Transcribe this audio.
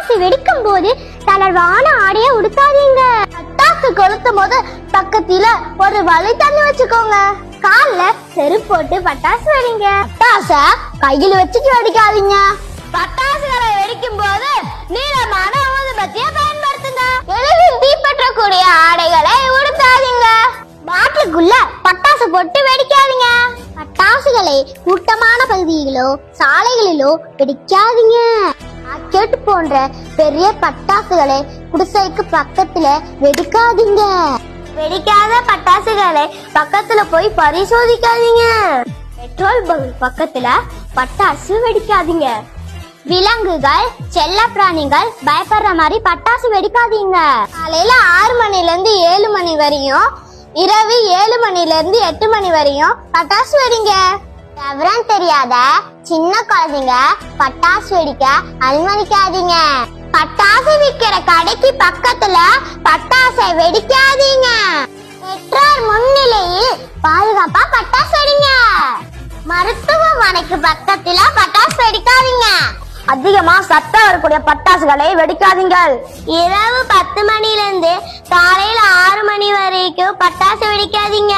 பட்டாசு வெடிக்கும் போது தளர்வான ஆடைய உடுத்தாதீங்க. பட்டாசு கொளுத்தும் போது பக்கத்துல ஒரு வலை தண்ணி வச்சுக்கோங்க. கால்ல செருப்பு போட்டு பட்டாசு வெடிங்க. பட்டாச கையில் வச்சுட்டு வெடிக்காதீங்க. பட்டாசுகளை வெடிக்கும் போது நீளமான ஊதுபத்திய பயன்படுத்துங்க. எளிதில் தீப்பற்றக்கூடிய ஆடைகளை உடுத்தாதீங்க. பாட்டிலுக்குள்ள பட்டாசு போட்டு வெடிக்காதீங்க. பட்டாசுகளை கூட்டமான பகுதியிலோ சாலைகளிலோ வெடிக்காதீங்க. ராக்கெட் போன்ற பெரிய பட்டாசுகளை குடிசைக்கு பக்கத்துல வெடிக்காதீங்க. வெடிக்காத பட்டாசுகளை பக்கத்துல போய் பரிசோதிக்காதீங்க. பெட்ரோல் பங்க் பக்கத்துல பட்டாசு வெடிக்காதீங்க. விலங்குகள் செல்ல பிராணிகள் பயப்படுற மாதிரி பட்டாசு வெடிக்காதீங்க. காலையில ஆறு மணில இருந்து ஏழு மணி வரையும் இரவு ஏழு மணில இருந்து எட்டு மணி வரையும் பட்டாசு வெடிங்க. விவரம் தெரியாத சின்ன குழந்தைங்க பட்டாசு வெடிக்க அனுமதிக்காதீங்க. பட்டாசு விக்கிற கடைக்கு பக்கத்துல பட்டாசை வெடிக்காதீங்க. பெற்றோர் முன்னிலையில் பாதுகாப்பா பட்டாசு வெடிங்க. மருத்துவமனைக்கு பக்கத்துல பட்டாசு வெடிக்காதீங்க. அதிகமா சத்தம் வரக்கூடிய பட்டாசுகளை வெடிக்காதீங்கள். இரவு பத்து மணில இருந்து காலையில ஆறு மணி வரைக்கும் பட்டாசு வெடிக்காதீங்க.